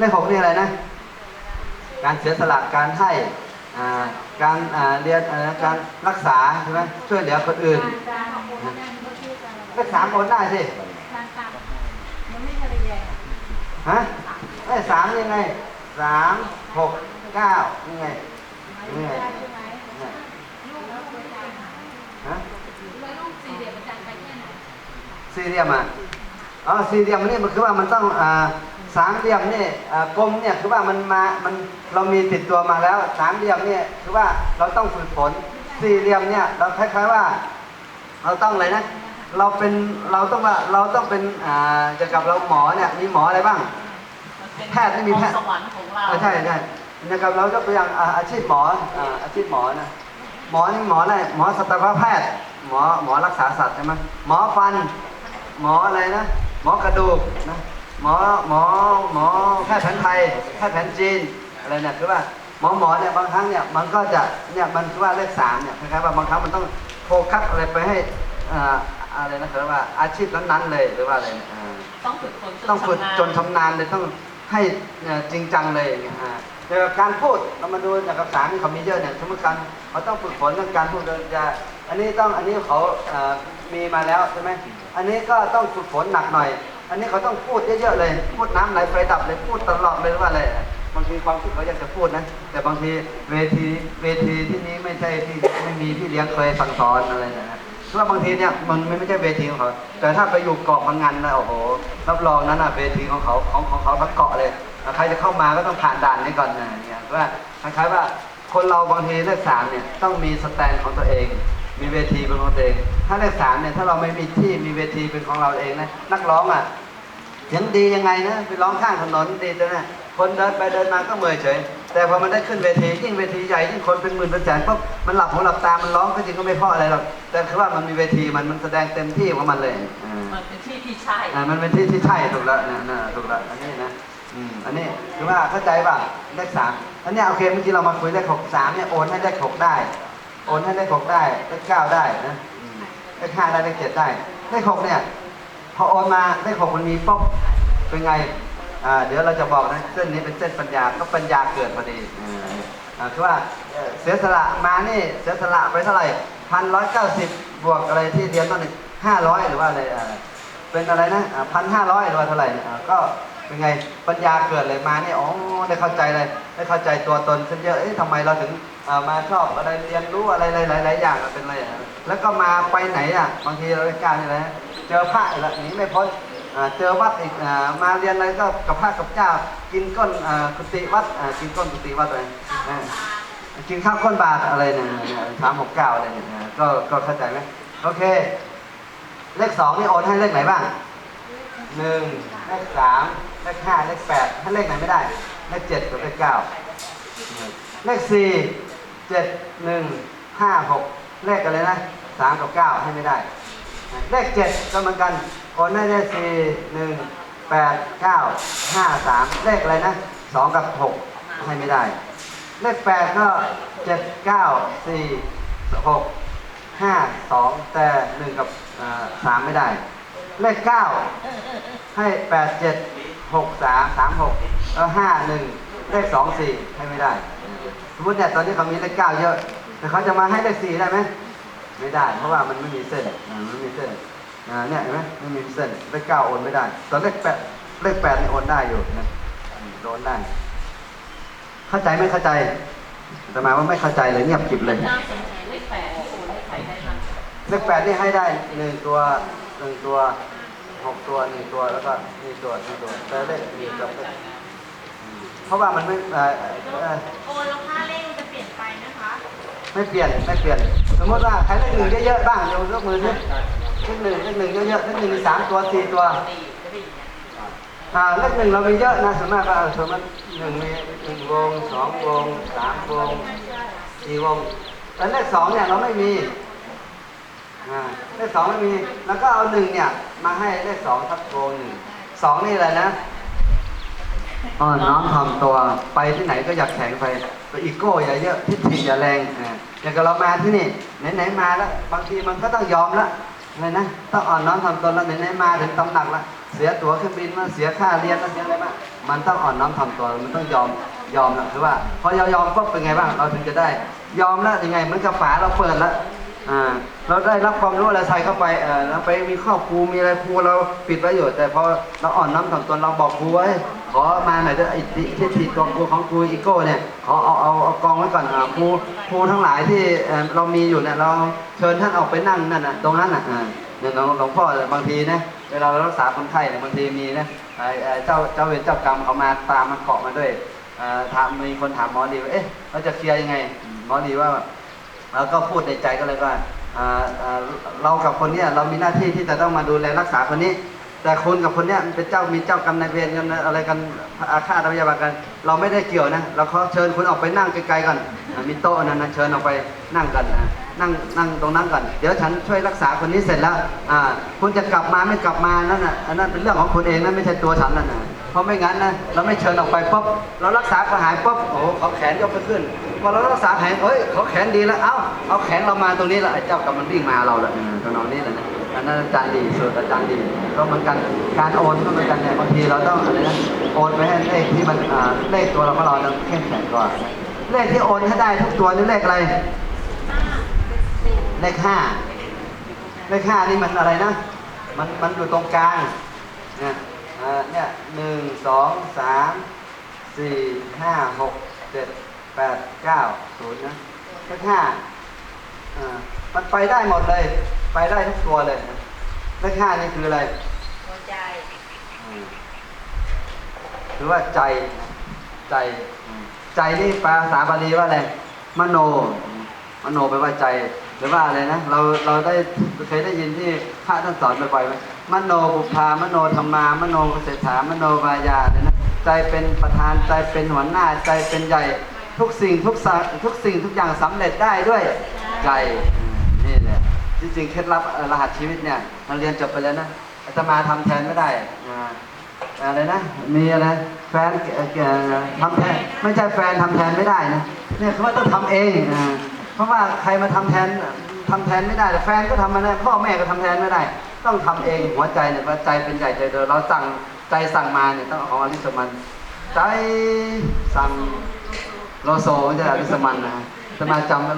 เลขหกนี่อะไรนะ การเสียสละการให้อ่าการอ่าเรียนอ่าการรักษาใช่ไหมช่วยเหลือคนอื่นการของโอนนั่นก็ชื่อการเลขสามโอนได้สิการตามมันไม่ทะเลแยงฮะไอ้ยสามยังไงสามหกเก้ายังไงยังไงได้ใช่ไหมเนี่ยลูกแล้วคุณจะหาฮะแล้วลูกสี่เหลี่ยมอาจารย์ไปแค่ไหนสี่เหลี่ยมอะอ๋อสี่เหลี่ยมนี่มันคือว่ามันต้องอ่า สามเหลี่ยมนี่อ่ากลมเนี่ยคือว่ามันมามันเรามีติดตัวมาแล้ว สามเหลี่ยมเนี่ยคือว่าเราต้องฝึกฝนสี่เหลี่ยมเนี่ยเราคล้ายๆว่า เราต้องอะไรนะเราเป็นเราต้องว่าเราต้องเป็นอ่าเกี่ยวกับเราหมอเนี่ยมีหมออะไรบ้าง แพทย์ไม่มีแพทย์สวรรค์ของเราอ่าใช่ใช่นะครับเรายกตัวอย่างอ่าอาชีพหมออ่าอาชีพหมอนะหมอนี่หมออะไรหมอสัตวแพทย์ หมอหมอรักษาสัตว์ใช่ไหมหมอฟัน หมออะไรนะหมอกระดูกนะ หมอหมอหมอแพทย์แผนไทยแพทย์แผนจีนอะไรเนี่ยคือว่าหมอหมอเนี่ยบางครั้งเนี่ยมันก็จะเนี่ยมันคือว่าเลขสามเนี่ยคล้ายๆว่าบางครั้งมันต้องโฟกัสอะไรไปให้อ่าอะไรนะคือว่าอาชีพนั้นๆเลยหรือว่าอะไรเนี่ยอ่าต้องฝึกฝนต้องฝึกจนชำนาญชำนาญเลยต้องให้เอ่อจริงจังเลยอย่างเงี้ยอ่าแต่การพูดเรามาดูจากกับสารที่เขามีเยอะเนี่ยสมมติการเขาต้องฝึกฝนเรื่องการพูดเราจะอันนี้ต้องอันนี้เขาเอ่อมีมาแล้วใช่ไหมอันนี้ก็ต้องฝึกฝนหนักหน่อย อันนี้เขาต้องพูดเยอะๆเลย พูดน้ำไหลไฟดับเลยพูดตลอดเลยว่าอะไรบางทีความคิดเขาอยากจะพูดนะ แต่บางทีเวทีเวทีที่นี้ไม่ใช่ที่ไม่มีพี่เลี้ยงเคยสั่งสอนอะไรนะเพราะบางทีเนี่ยมันไม่ใช่เวทีของเขาแต่ถ้าไปอยู่เกาะพังงานนะโอ้โหรับรองนั้นอะเวทีของเขาของของเขาทั้งเกาะเลยใครจะเข้ามาก็ต้องผ่านด่านนี้ก่อนนะเนี่ยว่าคล้ายๆว่าคนเราบางทีเลขสามเนี่ยต้องมีสแตนของตัวเอง มีเวทีเป็นของตัวเอง ถ้าเลขสามเนี่ยถ้าเราไม่มีที่มีเวทีเป็นของเราเองนะนักร้องอะเสียงดียังไงนะไปร้องข้างถนนดีแต่นะคนเดินไปเดินมาก็เมื่อยเฉย แต่พอมันได้ขึ้นเวทียิ่งเวทีใหญ่ยิ่งคนเป็นหมื่นเป็นแสนปุ๊บมันหลับหูหลับตามันร้องก็จริงก็ไม่เพราะอะไรหรอกแต่คือว่ามันมีเวทีมันมันแสดงเต็มที่ของมันเลยอ่ามันเป็นที่ที่ใช่อ่ามันเป็นที่ที่ใช่ถูกแล้วนะนะถูกแล้วอันนี้นะอืมอันนี้คือว่าเข้าใจป่ะเลขสามอันเนี้ยโอเคเมื่อกี้เรามาคุยเลขหกสามเนี่ยโอนให้เลขหกได้ โอนให้เลขหกได้เลขเก้าได้นะอืมเลขห้าได้เลขเจ็ดได้เลขหกเนี่ยพอโอนมาเลขหกมันมีปุ๊บเป็นไงอ่าเดี๋ยวเราจะบอกนะเส้นนี้เป็นเส้นปัญญาก็ปัญญาเกิดพอดีอ่าอ่าคือว่าเอ่อเสียสละมานี่เสียสละไปเท่าไหร่พันร้อยเก้าสิบบวกอะไรที่เรียนต้นนี่ห้าร้อยหรือว่าอะไรอ่าเป็นอะไรนะพันห้าร้อยหรือว่าเท่าไหร่อ่าก็ เป็นไงปัญญาเกิดเลยมาเนี่ยอ๋อได้เข้าใจเลยได้เข้าใจตัวตนขึ้นเยอะเอ๊ะทำไมเราถึงมาชอบอะไรเรียนรู้อะไรหลายๆอย่างเป็นอะไรแล้วก็มาไปไหนอะบางทีเราไม่กล้านี่แหละเจอพระอีกแล้วหนีไม่พ้นอ่าเจอวัดอีกมาเรียนอะไรก็กับพระกับเจ้ากินก้นอ่ากุฏิวัดกินก้นกุฏิวัดอะไรกินข้าวก้นบาทอะไรเนี่ยสามหกเก้าอะไรเนี่ยก็ก็เข้าใจไหมโอเค เลขสองนี่โอนให้เลขไหนบ้างหนึ่งเลขสาม เลขห้าเลขแปดให้เลขไหนไม่ได้ เลขเจ็ดกับเลขเก้าเลขสี่เจ็ดหนึ่งห้าหกเลขอะไรนะสามกับเก้าให้ไม่ได้ เลขเจ็ดก็เหมือนกันโอนให้เลขสี่หนึ่งแปดเก้าห้าสามเลขอะไรนะสองกับหกให้ไม่ได้ เลขแปดก็เจ็ดเก้าสี่หกห้าสองแต่หนึ่งกับสามไม่ได้ เลขเก้าให้แปดเจ็ด หกสามสามหกแล้วห้าหนึ่งเลขสองสี่ให้ไม่ได้ สมมติเนี่ยตอนนี้เขามีเลขเก้าเยอะ แต่เขาจะมาให้เลขสี่ได้ไหมไม่ได้ เพราะว่ามันไม่มีเส้นอ่ามันไม่มีเส้นอ่าเนี่ยเห็นไหมไม่มีเส้นเลขเก้าโอนไม่ได้ ตอนเลขแปดเลขแปดนี่โอนได้อยู่นะอืมโอนได้ เข้าใจไม่เข้าใจแต่หมายว่าไม่เข้าใจเลยเงียบกริบเลยน่าสนใจเลขแปดที่โอนให้ใครได้บ้างเลขแปดนี่ให้ได้หนึ่งตัวหนึ่งตัว หกตัวหนึ่งตัวแล้วก็นี่ตัวนี่ตัวแต่เลขมีกับเพราะว่ามันไม่เอ่อเอ่อโอนแล้วค่าเลขมันจะเปลี่ยนไปนะคะ ไม่เปลี่ยนไม่เปลี่ยน สมมติว่าใครเลขหนึ่งเยอะๆบ้างยกยกมือสิเลขหนึ่งเลขหนึ่งเยอะๆเลขหนึ่งมีสามตัวสี่ตัวอ่าเงี้ยอ่าเลขหนึ่งเรามีเยอะนะส่วนมากก็ส่วนมากหนึ่งมีหนึ่งวงสองวงสามวงสี่วงแต่เลขสองเนี่ยเราไม่มีอ่าเลขสองไม่มีแล้วก็เอาหนึ่งเนี่ย มาให้เลขสองทับวงหนึ่งสองนี่อะไรนะอ่อนน้อมถ่อมตัวไปที่ไหนก็อยากแข็งไปไปอีโก้อย่าเยอะทิฏฐิอย่าแรงอ่าอย่างกับเรามาที่นี่ไหนๆมาแล้วบางทีมันก็ต้องยอมละเลยนะต้องอ่อนน้อมถ่อมตนแล้วไหนๆมาถึงตำหนักละเสียตั๋วเครื่องบินมาเสียค่าเรียนมาเสียอะไรมามันต้องอ่อนน้อมถ่อมตัวมันต้องยอมยอมนะคือว่า พอยอมยอมปุ๊บเป็นไงบ้างเราถึงจะได้ ยอมแล้วยังไงเหมือนกับฝาเราเปิดแล้ว อ่าเราได้รับความรู้อะไรใส่เข้าไปเออเราไปมีครอครูมีอะไรครูเราปิดไว้อยู่แต่พอเราอ่อนน้อมถ่อมตนเราบอกครูไว้ขอมาหน่อยเถอะไอ้ที่ที่ที่กองครูของครูอีโก้เนี่ยขอเอาเอาเอากองไว้ก่อนอ่าครูครูทั้งหลายที่เอ่อเรามีอยู่เนี่ยเราเชิญท่านออกไปนั่งนั่นน่ะตรงนั้นน่ะอ่าเนี่ยหลวงหลวงพ่อบางทีนะเวลาเรารักษาคนไข้เนี่ยบางทีมีนะไอ้ไอ้เจ้าเจ้าเวรเจ้ากรรมเขามาตามมาเกาะมาด้วยเอ่อถามมีคนถามหมอดีว่าเอ๊ะเราจะเคลียร์ยังไงหมอดีว่า เราก็พูดในใจก็เลยว่าเรากับคนเนี้ยเรามีหน้าที่ที่จะต้องมาดูแลรักษาคนนี้ แต่คุณกับคนเนี้ยมันเป็นเจ้ามีเจ้ากรรมนายเวรกันอะไรกันอาฆาตพยาบาทกัน เราไม่ได้เกี่ยวนะเราขอเชิญคุณออกไปนั่งไกลๆกันอ่ามีโต๊ะนั้นนะเชิญออกไปนั่งกันอ่านั่งนั่งตรงนั้นก่อนเดี๋ยวฉันช่วยรักษาคนนี้เสร็จแล้วอ่าคุณจะกลับมาไม่กลับมานั่นน่ะอันนั้นเป็นเรื่องของคุณเองนะไม่ใช่ตัวฉันนั่นนะเพราะไม่งั้นนะเราไม่เชิญออกไปปุ๊บเรารักษาก็หายปุ๊บโอ้โหเขาแขนยกไปขึ้น พอเรารักษาแขนเอ้ยเขาแขนดีแล้ว เอ้าเอาแขนเรามาตรงนี้ละไอ้เจ้ากรรมมันวิ่งมาเราละตรงนองนี้แหละนะอันนั้นอาจารย์ดีสุดอาจารย์ดีก็เหมือนกันการโอนก็เหมือนกันเนี่ยบางทีเราต้องอะไรนะโอนไปให้เลขที่มันเลขตัวเราของเราต้องเข้มแข็งก่อนเลขที่โอนให้ได้ทุกตัวนี่เลขอะไรเลขห้าเลขห้านี่มันอะไรนะ มันมันอยู่ตรงกลางเนี่ยเนี่ยหนึ่งสองสามสี่ห้าหกเจ็ด ปดเก้าศูนย์นะเลขห้าอ่ามันไปได้หมดเลย ไปได้ทุกตัวเลยนะเลขห้านี่คืออะไรหัวใจอืมคือว่าใจนะใจอืมใจนี่ภาษาบาลีว่าอะไรมโนมโนแปลว่าใจ หรือว่าอะไรนะเราเราได้เคยได้ยินที่พระท่านสอนบ่อยๆไหมมโนบุพามโนธรรมามโนเศรษฐามโนวายาเนี่ยนะใจเป็นประธานใจเป็นหัวหน้าใจเป็นใหญ่ ทุกสิ่งทุกสัทุกสิ่งทุกอย่างสำเร็จได้ด้วยใจนี่แหละจริงๆเคล็ดลับรหัสชีวิตเนี่ยเราเรียนจบไปแล้วนะอาตมาทำแทนไม่ได้อ่าอะไรนะมีอะไรแฟนเอ่อเอ่อทำแทนไม่ใช่แฟนทำแทนไม่ได้นะเนี่ยคือว่าต้องทำเองอ่าเพราะว่าใครมาทำแทนทำแทนไม่ได้แต่แฟนก็ทำมาได้พ่อแม่ก็ทำแทนไม่ได้ ต้องทำเองหัวใจเนี่ยว่าใจเป็นใหญ่ใจโตเราสั่งใจสั่งมาเนี่ยต้องเอาของอริสมันใจสั่ง โลโซไม่ใช่อภิสมันนะจะมาจำ